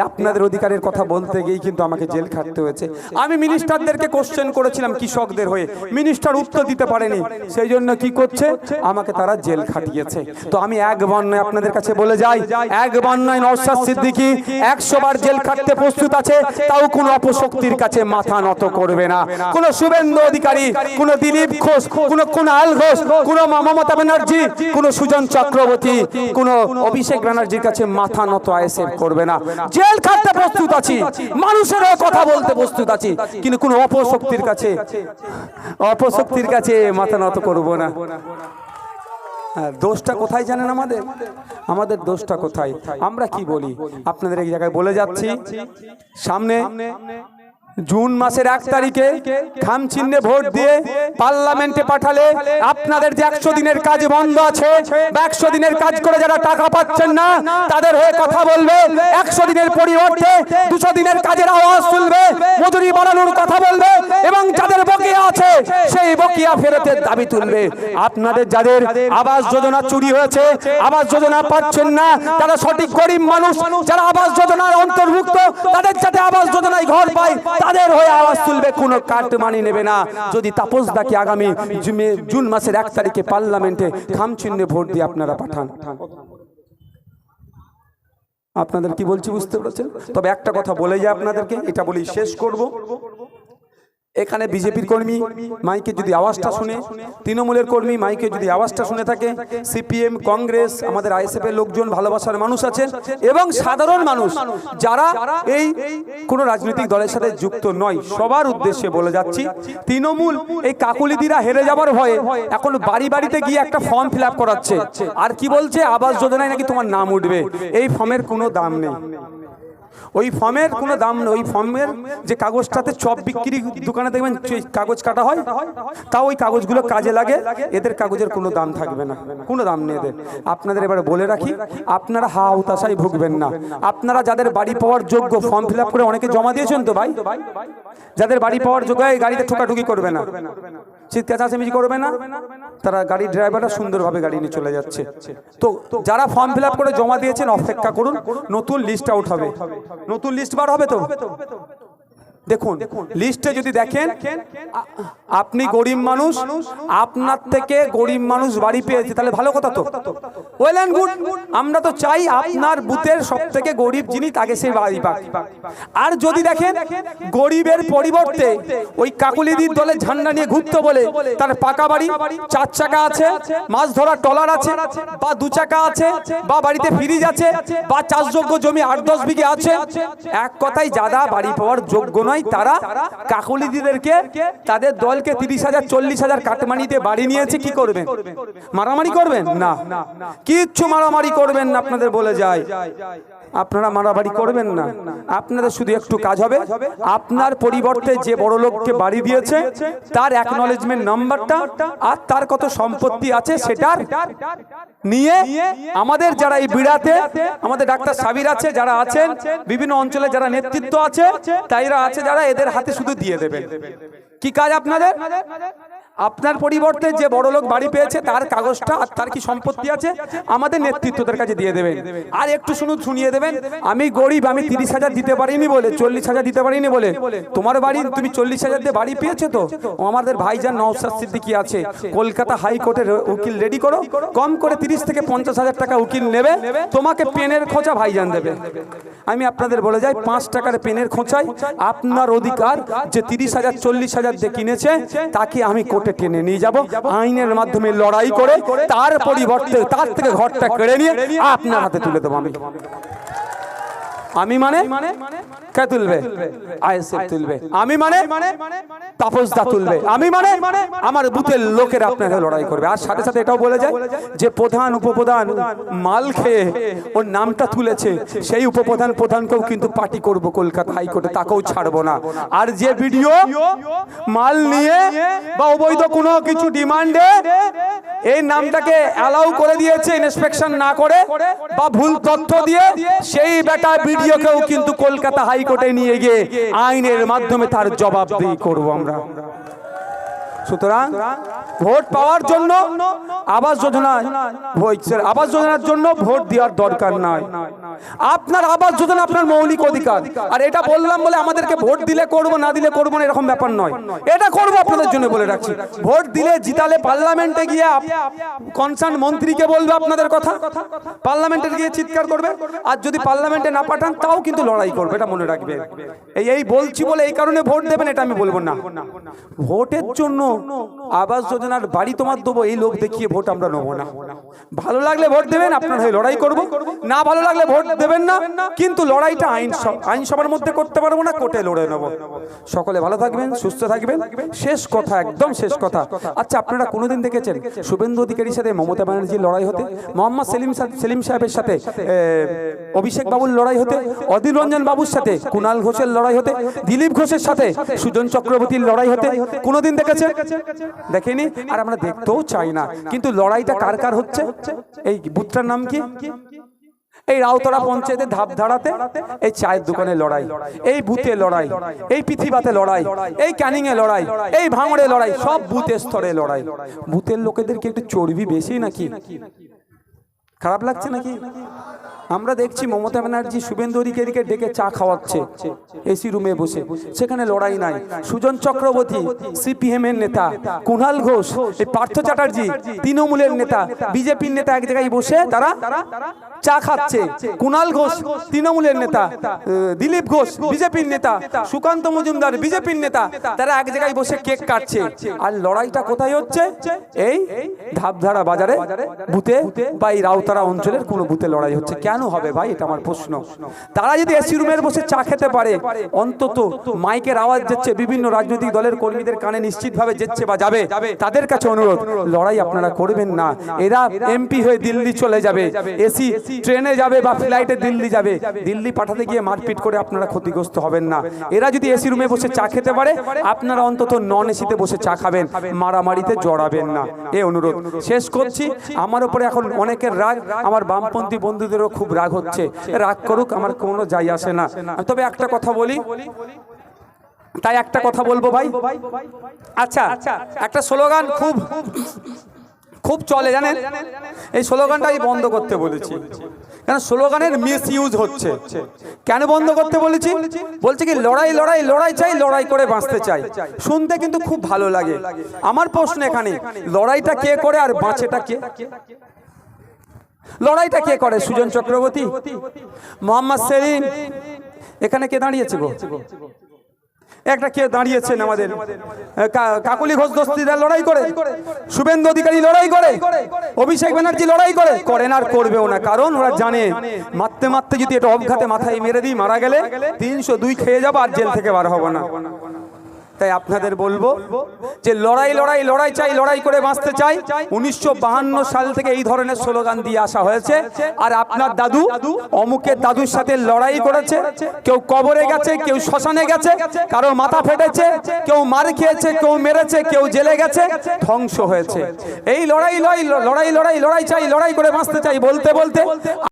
আপনাদের অধিকারের কথা বলতে গিয়েই কিন্তু আমাকে জেল খাটতে হয়েছে। আমি মিনিস্টারদেরকে কোশ্চেন করেছিলাম কৃষকদের হয়ে। মিনিস্টার উত্তর দিতে পারেনি। সেই জন্য কি করছে? আমাকে তারা জেল খাটিয়েছে। তো আমি এক বন্যায় আপনাদের কাছে বলে যাই। এক বন্যায় নরসাদ সিদ্দিকি একশো বার জেল খাটতে প্রস্তুত আছে, তাও কোনো অপশক্তির কাছে মাথা নত করবে না। কোনো শুভেন্দু অধিকারী, কোনো দিলীপ ঘোষ, কোনো কুণাল ঘোষ, কোনো মমতা ব্যানার্জি, কোনো সুজন চক্রবর্তী, কোনো অভিষেক ব্যানার্জির কাছে মাথা নত আইএসএফ করবে না। জেল খাটতে প্রস্তুত আছি। মানুষেরও কথা বলতে প্রস্তুত আছি। কিন্তু কোনো অপশক্তির কাছে অপশক্তির কাছে মাথা নত করব না। হ্যাঁ, দোষটা কোথায় জানেন আমাদের? আমাদের দোষটা কোথায়? আমরা কি বলি? আপনাদের এক জায়গায় বলে যাচ্ছি। সামনে জুন মাসের এক তারিখে খাম চিহ্নে ভোট দিয়ে পার্লামেন্টে পাঠালে আপনাদের যে একশো দিনের কাজ বন্ধ আছে একশো দিনের কাজ করে যারা টাকা পাচ্ছেন না, তাদের হয়ে কথা বলবে। একশো দিনের পরিবর্তে দুশো দিনের কাজের আওয়াজ তুলবে। মজুরি বাড়ানোর কথা বলবে। এবং যাদের বকেয়া আছে সেই বকেয়া ফেরতের দাবি তুলবে। আপনাদের যাদের আবাস যোজনা চুরি হয়েছে আবাস যোজনা পাচ্ছেন না তারা সঠিক গরিব মানুষ যারা আবাস যোজনার অন্তর্ভুক্ত তাদের যাতে আবাস যোজনায় ঘর পায় তাদের হয়ে আওয়াজ তুলবে কোনো কাট মানি নেবে না। যদি তাপস দাকে আগামী জুন মাসের এক তারিখে পার্লামেন্টে খাম চিহ্নে ভোট দিয়ে আপনারা পাঠান। আপনাদের কি বলছি বুঝতে পেরেছেন? তবে একটা কথা বলে যায় আপনাদেরকে এটা বলি শেষ করব এখানে বিজেপির কর্মী মাইকে যদি আওয়াজটা শুনে তৃণমূলের কর্মী মাইকে যদি আওয়াজটা শুনে থাকে সিপিএম কংগ্রেস আমাদের আইএসএফ এর লোকজন ভালোবাসার মানুষ আছেন এবং সাধারণ মানুষ যারা এই কোন রাজনৈতিক দলের সাথে যুক্ত নয় সবার উদ্দেশ্যে বলে যাচ্ছি তৃণমূল এই কাকুলিদিরা হেরে যাবার ভয়ে এখন বাড়ি বাড়িতে গিয়ে একটা ফর্ম ফিল আপ করাচ্ছে আর কি বলছে আবাস যোজনায় নাকি তোমার নাম উঠবে এই ফর্মের কোনো দাম নেই ওই ফর্মের কোনো দাম নেই ওই ফর্মের যে কাগজটাতে চপ বিক্রি দোকানে দেখবেন কাগজ কাটা হয় তাও ওই কাগজগুলো কাজে লাগে এদের কাগজের কোনো দাম থাকবে না কোনো দাম নেই এদের। আপনাদের এবারে বলে রাখি আপনারা হা হতাশায় ভুগবেন না। আপনারা যাদের বাড়ি পাওয়ার যোগ্য ফর্ম ফিল করে অনেকে জমা দিয়েছেন তো ভাই? যাদের বাড়ি পাওয়ার যোগ্য এই গাড়িতে ঠোকাঠুকি করবে না। চিৎকার চাচামেচি করবে না, তারা গাড়ির ড্রাইভাররা সুন্দরভাবে গাড়ি নিয়ে চলে যাচ্ছে। তো যারা ফর্ম ফিল করে জমা দিয়েছেন, অপেক্ষা করুন, নতুন লিস্ট আউট হবে। নতুন লিস্ট বার হবে তো? দেখুন লিস্টে যদি দেখেন আপনি গরিব মানুষ আপনার থেকে গরিব মানুষ বাড়ি পেয়েছে তাহলে ভালো কথা তো। ওয়েল অ্যান্ড গুড আমরা তো চাই আপনার বুথের সব থেকে গরিব যিনি তাকে সেই বাড়ি পাক। আর যদি দেখেন গরিবের পরিবর্তে ওই কাকুলিদির দলের ঝান্ডা নিয়ে ঘুরতে বলে তার পাকা বাড়ি চার চাকা আছে মাছ ধরার টলার আছে বা দু চাকা আছে বা বাড়িতে ফ্রিজ আছে বা চাষযোগ্য জমি আট দশ বিঘে আছে এক কথাই যারা বাড়ি পাওয়ার যোগ্য নয় তারা কাকুলিদিদেরকে তাদের দলকে তিরিশ হাজার চল্লিশ হাজার কাটমানিতে বাড়ি নিয়েছে কি করবেন? মারামারি করবেন? না। কিচ্ছু মারামারি করবেন না আপনাদের বলে যায়। আপনারা মারামারি করবেন না। আপনাদের শুধু একটু কাজ হবে। আপনার পরিবর্তে যে বড় লোককে বাড়ি দিয়েছে তার অ্যাকনলেজমেন্ট নাম্বারটা আর তার কত সম্পত্তি আছে সেটার নিয়ে আমাদের যারা এই বিড়াতে আমাদের ডাক্তার সাবির আছে যারা আছেন বিভিন্ন অঞ্চলে যারা নেতৃত্ব আছে তাইরা আছে যারা এদের হাতে শুধু দিয়ে দেবেন। কি কাজ আপনাদের? আপনার পরিবর্তে যে বড় লোক বাড়ি পেয়েছে, তার কাগজটা আর তার কি সম্পত্তি আছে, আমাদের নেতৃত্বদের কাছে দিয়ে দেবেন। আর একটু শুনুন, শুনিয়ে দেবেন। আমি গরিব, আমি তিরিশ হাজার দিতে পারিনি বলে, চল্লিশ হাজার দিতে পারিনি বলে। তোমার বাড়ি, তুমি চল্লিশ হাজার দিয়ে বাড়ি পেয়েছ তো? আমাদের ভাইজান নওসাদ সিদ্দিকি আছে। কলকাতা হাইকোর্টের উকিল রেডি করো। কম করে তিরিশ থেকে পঞ্চাশ হাজার টাকা উকিল নেবে। তোমাকে পেনের খোঁচা ভাইজান দেবে। আমি আপনাদের বলে যাই, পাঁচ টাকার পেনের খোঁচাই আপনার অধিকার যে তিরিশ হাজার, চল্লিশ হাজার দিয়ে কিনেছে, তাকে আমি কোর্টে টেনে নিয়ে যাব, আইনের মাধ্যমে লড়াই করে, তার পরিবর্তে তার থেকে ঘরটা কেড়ে নিয়ে আপনার হাতে তুলে দেবো আমি। আমি মানে? কে তুলবে? তুলবে। আমি মানে? তাপস দা তুলবে। আমি মানে? আমার বুথের লোকের আপনার লড়াই করবে। আর সাথে সাথে এটাও বলে যায় যে প্রধান উপপ্রধান মাল খেয়ে ওর নামটা তুলেছে। সেই উপপ্রধান প্রধানকেও কিন্তু পার্টি করব কলকাতা হাইকোর্টে, তাকেও ছাড়বো না। আর যে ভিডিও মাল নিয়ে বা অবৈধ কোনো কিছু ডিমান্ডে এই নামটাকে অ্যালাউ করে দিয়েছে ইন্সপেকশন না করে, বা ভুল তথ্য দিয়ে সেই বেটা ভিডিওকেও কিন্তু কলকাতা হাইকোর্টে নিয়ে গিয়ে আইনের মাধ্যমে তার জবাবদি করব আমরা। সুতরাং ভোট পাওয়ার জন্য আবাস যোজনা আবাস যোজনার জন্য ভোট দেওয়ার দরকার নাই। আপনার আবাস যোজনা আপনার মৌলিক অধিকার। আর এটা বললাম বলে আমাদেরকে ভোট দিলে করব, না দিলে করব না এরকম ব্যাপার নয়। এটা করব আপনাদের জন্য বলে রাখছি। ভোট দিলে জিতালে পার্লামেন্টে গিয়ে কনসার্ন মন্ত্রীকে বলবে আপনাদের কথা। পার্লামেন্টে গিয়ে চিৎকার করবে। আর যদি পার্লামেন্টে না পাঠান, তাও কিন্তু লড়াই করবে, এটা মনে রাখবে। এই এই বলছি বলে এই কারণে ভোট দেবেন, এটা আমি বলব না। ভোটের জন্য আবাস যোজনার বাড়ি তোমার দেবো, এই লোক দেখিয়ে ভোট আমরা নেব না। ভালো লাগলে ভোট দেবেন, আপনার হয়ে লড়াই করব। না ভালো লাগলে ভোট দেবেন না, কিন্তু লড়াইটা আইন আইনসভার মধ্যে করতে পারব না, কোর্টে লড়ে নেব। সকলে ভালো থাকবেন, সুস্থ থাকবেন। শেষ কথা, একদম শেষ কথা। আচ্ছা আপনারা কোনোদিন দেখেছেন শুভেন্দু অধিকারীর সাথে মমতা ব্যানার্জির লড়াই হতে? মোহাম্মদ সেলিম সেলিম সাহেবের সাথে অভিষেক বাবুর লড়াই হতে? অধীর রঞ্জন বাবুর সাথে কুণাল ঘোষের লড়াই হতে? দিলীপ ঘোষের সাথে, সুজন চক্রবর্তীর লড়াই হতে? কোনোদিন দেখেছেন? দেখেনি? আর আমরা দেখতেও চাই না। কিন্তু লড়াইটা কার কার হচ্ছে? এই বুথটার নাম কি? এই রাউতরা পঞ্চায়েতের ধাপধারাতে এই চায়ের দোকানে লড়াই, এই বুথে লড়াই, এই পৃথিবাতে লড়াই, এই ক্যানিং এ লড়াই, এই ভাঙড়ে লড়াই, সব বুথের স্তরে লড়াই। বুথের লোকেদের কি একটু চর্বি বেশি নাকি? খারাপ লাগছে নাকি? আমরা দেখছি মমতা ব্যানার্জি শুভেন্দু অধিকারীকে ডেকে চা খাওয়াচ্ছে এসি রুমে বসে। সেখানে লড়াই নাই। সুজন চক্রবর্তী সিপিএম এর নেতা, কুণাল ঘোষ, এই পার্থ চ্যাটার্জি, তৃণমূলের নেতা, বিজেপির নেতা এক জায়গায় বসে তারা চা খাচ্ছে। কুণাল ঘোষ, তৃণমূলের নেতা দিলীপ ঘোষ, বিজেপির নেতা, সুকান্ত মজুমদার, বিজেপির নেতা, তারা এক জায়গায় বসে কেক কাটছে। আর লড়াইটা কোথায় হচ্ছে? এই ধাপধারা বাজারে, বুথে বা এই রাউতারা অঞ্চলের কোনো বুথে লড়াই হচ্ছে। কেন হবে ভাই? এটা আমার প্রশ্ন। তারা যদি এসি রুমের বসে চা খেতে পারে, অন্তত মাইকের আওয়াজ যাচ্ছে, বিভিন্ন রাজনৈতিক দলের কর্মীদের কানে নিশ্চিতভাবে যাচ্ছে বা যাবে। তাদের কাছে অনুরোধ, লড়াই আপনারা করবেন না। এরা এমপি হয়ে দিল্লি চলে যাবে। এসি ট্রেনে যাবে বা ফ্লাইটে দিল্লি যাবে। দিল্লি পাঠাতে গিয়ে মারপিট করে আপনারা ক্ষতিগ্রস্ত হবেন না। এরা যদি এসি রুমে বসে চা খেতে পারে, আপনারা অন্তত নন এসিতে বসে চা খাবেন। মারামারিতে জড়াবেন না। এ অনুরোধ। শেষ করছি। আমার উপরে এখন অনেকের রাগ। আমার বামপন্থী বন্ধুদেরও খুব রাগ হচ্ছে। রাগ করুক, আমার কোনো যাই আসে না। তবে একটা কথা বলি। তাই একটা কথা বলব ভাই। আচ্ছা একটা স্লোগান খুব খুব চলে জানেন? এই স্লোগানটাই বন্ধ করতে বলেছি। কেন? স্লোগানের মিস ইউজ হচ্ছে। কেন বন্ধ করতে বলেছি? বলছে কি, লড়াই লড়াই লড়াই চাই, লড়াই করে বাঁচতে চাই। শুনতে কিন্তু খুব ভালো লাগে। আমার প্রশ্ন এখানে, লড়াইটা কে করে আর বাঁচেটা কে? লড়াইটা কে করে? সুজন চক্রবর্তী? মোহাম্মদ সেলিম এখানে কে দাঁড়িয়েছে? গো একটা কে দাঁড়িয়েছেন আমাদের? কাকুলি ঘোষ দস্তিদার লড়াই করে। শুভেন্দু অধিকারী লড়াই করে। অভিষেক ব্যানার্জি লড়াই করে। করেন আর করবেও না কারণ ওরা জানে মারতে মারতে যদি এটা অবঘাতে মাথায় মেরে দিই মারা গেলে তিনশো দুই খেয়ে যাব আর জেল থেকে বার হব না। তাই আপনাদের বলব যে লড়াই লড়াই লড়াই চাই, লড়াই করে বাঁচতে চাই। উনিশশো সাল থেকে এই ধরনের স্লোগান দিয়ে আসা হয়েছে। আর আপনার দাদু অমুকের দাদুর সাথে লড়াই করেছে। কেউ কবরে গেছে, কেউ শ্মশানে গেছে কারও মাথা ফেটেছে, কেউ মার খেয়েছে, কেউ মেরেছে, কেউ জেলে গেছে, ধ্বংস হয়েছে। এই লড়াই লড়াই লড়াই লড়াই লড়াই চাই, লড়াই করে বাঁচতে চাই বলতে বলতে